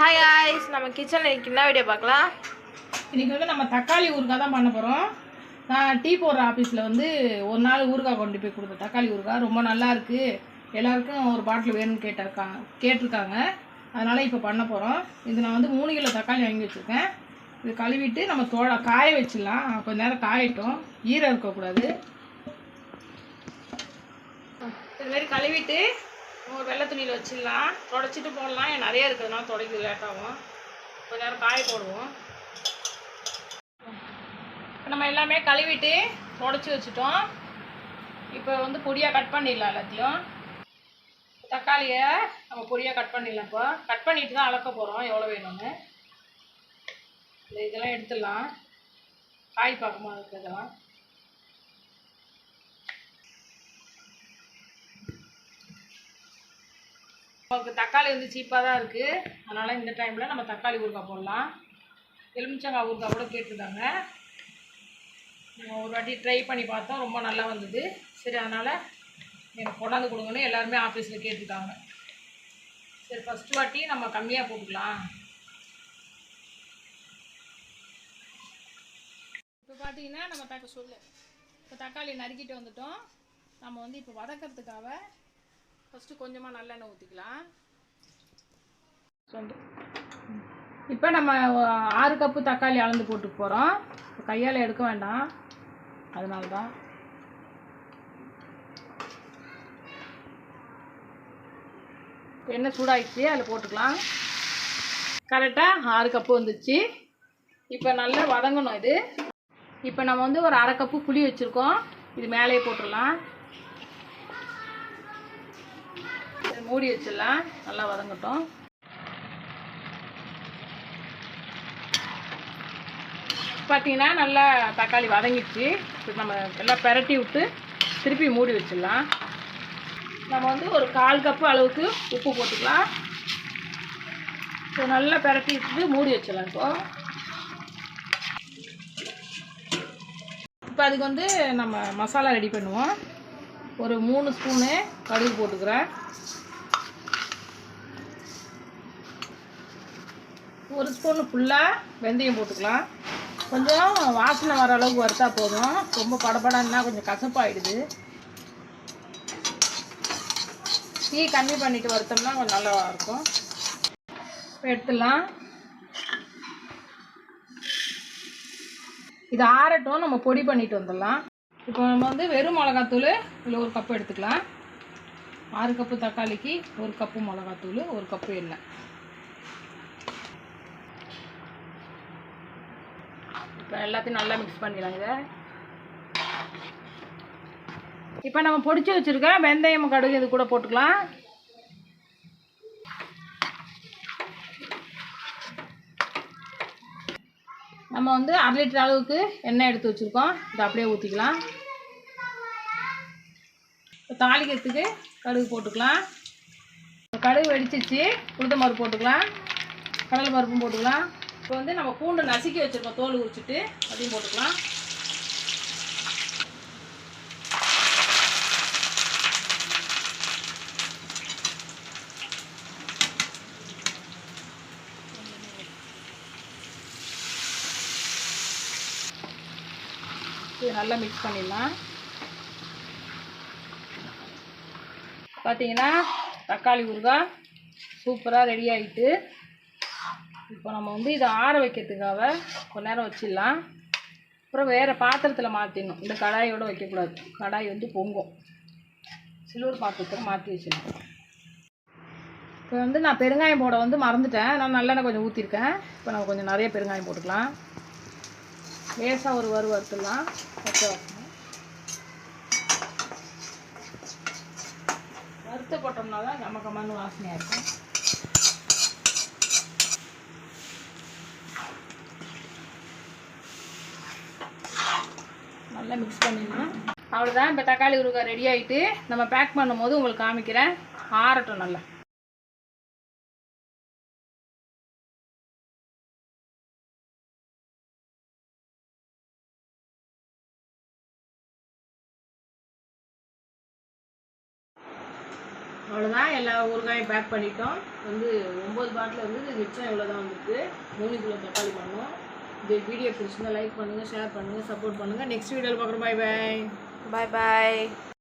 Hi guys. நம்ம கிச்சனில் இன்னைக்கு என்ன வீடியோ பார்க்கலாம்? இன்னைக்கு வந்து நம்ம தக்காளி ஊறுகாய் தான் பண்ண போகிறோம் நான் டீ போடுற ஆஃபீஸில் வந்து ஒரு நாள் ஊறுகாய் கொண்டு போய் கொடுத்தேன். தக்காளி ஊறுகாய் ரொம்ப நல்லா இருக்கு. எல்லாருக்கும் ஒரு பாட்டில் வேணும்னு கேட்டிருக்காங்க கேட்டிருக்காங்க. அதனால் இப்போ பண்ண போகிறோம் இது நான் வந்து மூணு கிலோ தக்காளி வாங்கி வச்சுருக்கேன். இது கழுவிட்டு நம்ம தோட காய வச்சிடலாம். கொஞ்ச நேரம் காயட்டும். ஈரம் இருக்கக்கூடாது. இது மாதிரி கழுவிட்டு ஒரு வெள்ளை துணியில் வச்சிடலாம். தொடச்சிட்டு போடலாம். ஏன் நிறைய இருக்கிறதுனால துடைக்கிறது லேட்டாகும் கொஞ்ச நேரம் காய போடுவோம். இப்போ நம்ம எல்லாமே கழுவிட்டு தொடச்சி வச்சுட்டோம். இப்போ வந்து பொடியாக கட் பண்ணிடலாம் எல்லாத்தையும். தக்காளியை நம்ம பொடியாக கட் பண்ணிடலாம் இப்போ. கட் பண்ணிட்டு தான் அளக்க போகிறோம் எவ்வளோ வேணும்னு. இந்த இதெல்லாம் எடுத்துடலாம். காய் பார்க்கமா இருக்கிறதெல்லாம் நமக்கு தக்காளி வந்து சீப்பாக தான் இருக்குது அதனால் இந்த டைமில் நம்ம தக்காளி ஊறுகாய் போடலாம். எலுமிச்சங்காய் ஊறுகாய் கூட கேட்டுருக்காங்க ஒரு வாட்டி ட்ரை பண்ணி பார்த்தோம் ரொம்ப நல்லா வந்தது. சரி அதனால் எனக்கு கொண்டாந்து கொடுங்கன்னு எல்லாருமே ஆஃபீஸில் கேட்டிருக்காங்க. சரி ஃபஸ்ட்டு வாட்டி நம்ம கம்மியாக போட்டுக்கலாம். இப்போ பார்த்தீங்கன்னா நம்ம தக்க சொல்லு. இப்போ தக்காளி நறுக்கிட்டு வந்துட்டோம். நம்ம வந்து இப்போ வதக்கிறதுக்காக ஃபஸ்ட்டு கொஞ்சமாக நல்லெண்ணெய் ஊற்றிக்கலாம் இப்போ நம்ம ஆறு கப்பு தக்காளி அளந்து போட்டு போகிறோம் கையால் எடுக்க வேண்டாம். அதனால தான் எண்ணெய் சூடாயிடுச்சு அதில் போட்டுக்கலாம். கரெக்டாக ஆறு கப்பு வந்துச்சு. இப்போ நல்லா வதங்கணும் இது. இப்போ நம்ம வந்து ஒரு அரை கப்பு புளி வச்சுருக்கோம். இது மேலேயே போட்டுடலாம். மூடி வச்சிடலாம். நல்லா வதங்கட்டும். பார்த்தீங்கன்னா நல்லா தக்காளி வதங்கிடுச்சு. இப்போ நம்ம எல்லாம் பெரட்டி விட்டு திருப்பி மூடி வச்சிடலாம். நம்ம வந்து ஒரு கால் கப்பு அளவுக்கு உப்பு போட்டுக்கலாம். இப்போ நல்லா பெரட்டி விட்டு மூடி வச்சிடலாம் இப்போ. இப்போ அதுக்கு வந்து நம்ம மசாலா ரெடி பண்ணுவோம். ஒரு மூணு ஸ்பூனு கடுகு போட்டுக்கிறேன். ஒரு ஸ்பூன் ஃபுல்லாக வெந்தயம் போட்டுக்கலாம். கொஞ்சம் வாசனை வர அளவுக்கு வறுத்தா போதும். ரொம்ப படபடன்னா கொஞ்சம் கசப்பாயிடுது. டீ கம்மி பண்ணிட்டு வறுத்தோம்னா கொஞ்சம் நல்லா இருக்கும். இப்போ எடுத்துடலாம். இது ஆறட்டும் நம்ம பொடி பண்ணிட்டு வந்துடலாம். இப்போ நம்ம வந்து வெறும் மிளகாத்தூள் இதில் ஒரு கப்பு எடுத்துக்கலாம். ஆறு கப்பு தக்காளிக்கு ஒரு கப்பு மிளகாத்தூள் ஒரு கப்பு எண்ணெய். இப்போ எல்லாத்தையும் நல்லா மிக்ஸ் பண்ணிடலாம் இதை. இப்போ நம்ம பொடிச்சு வச்சுருக்க வெந்தயம் கடுகு இது கூட போட்டுக்கலாம். நம்ம வந்து அரை லிட்டர் அளவுக்கு எண்ணெய் எடுத்து வச்சுருக்கோம். இதை அப்படியே ஊற்றிக்கலாம் இப்போ தாளிக்கிறதுக்கு கடுகு போட்டுக்கலாம். கடுகு வெடிச்சிச்சு உளுத்தம் பருப்பு போட்டுக்கலாம். கடலை பருப்பும் போட்டுக்கலாம். இப்போ வந்து நம்ம பூண்டு நசுக்கி வச்சுருக்கோம். தோல் உரிச்சிட்டு அதையும் போட்டுக்கலாம். இது நல்லா மிக்ஸ் பண்ணிடலாம். பார்த்தீங்கன்னா தக்காளி ஊறுகாய் சூப்பராக ரெடி ஆகிட்டு இப்போ நம்ம வந்து இதை ஆற வைக்கிறதுக்காக கொஞ்ச நேரம் வச்சிடலாம். அப்புறம் வேறு பாத்திரத்தில் மாற்றிடணும் இந்த கடாயோட வைக்கக்கூடாது. கடாய் வந்து பொங்கும். சில்வர் பாத்திரத்தில் மாற்றி வச்சிடணும் இப்போ வந்து நான் பெருங்காயம் போட வந்து மறந்துட்டேன். நான் நல்லெண்ணெய் கொஞ்சம் ஊற்றிருக்கேன் இப்போ நம்ம கொஞ்சம் நிறைய பெருங்காயம் போட்டுக்கலாம். லேசாக ஒரு வறு வறுத்துடலாம். பச்சை வாசனை. வறுத்து போட்டோம்னா தான் கம்ம கம்மன்னு வாசனையாக இருக்கும். நல்லா மிக்ஸ் பண்ணிடலாம் அவ்வளோதான் இப்போ தக்காளி ஊறுகாய் ரெடி ஆகிட்டு நம்ம பேக் பண்ணும்போது உங்களுக்கு காமிக்கிறேன். ஆறட்டும் நல்லா. அவ்வளோதான் எல்லா ஊறுகாயும் பேக் பண்ணிட்டோம். வந்து ஒம்பது பாட்டில் வந்து மிச்சம் இவ்வளோ தான் வந்துருக்கு? மூணு கிலோ தக்காளி பண்ணோம் இந்த வீடியோ பிடிச்சிருந்தா லைக் பண்ணுங்கள் ஷேர் பண்ணுங்கள் சப்போர்ட் பண்ணுங்கள் நெக்ஸ்ட் வீடியோவில் பார்க்குறோம். பை பாய் பாய் பாய்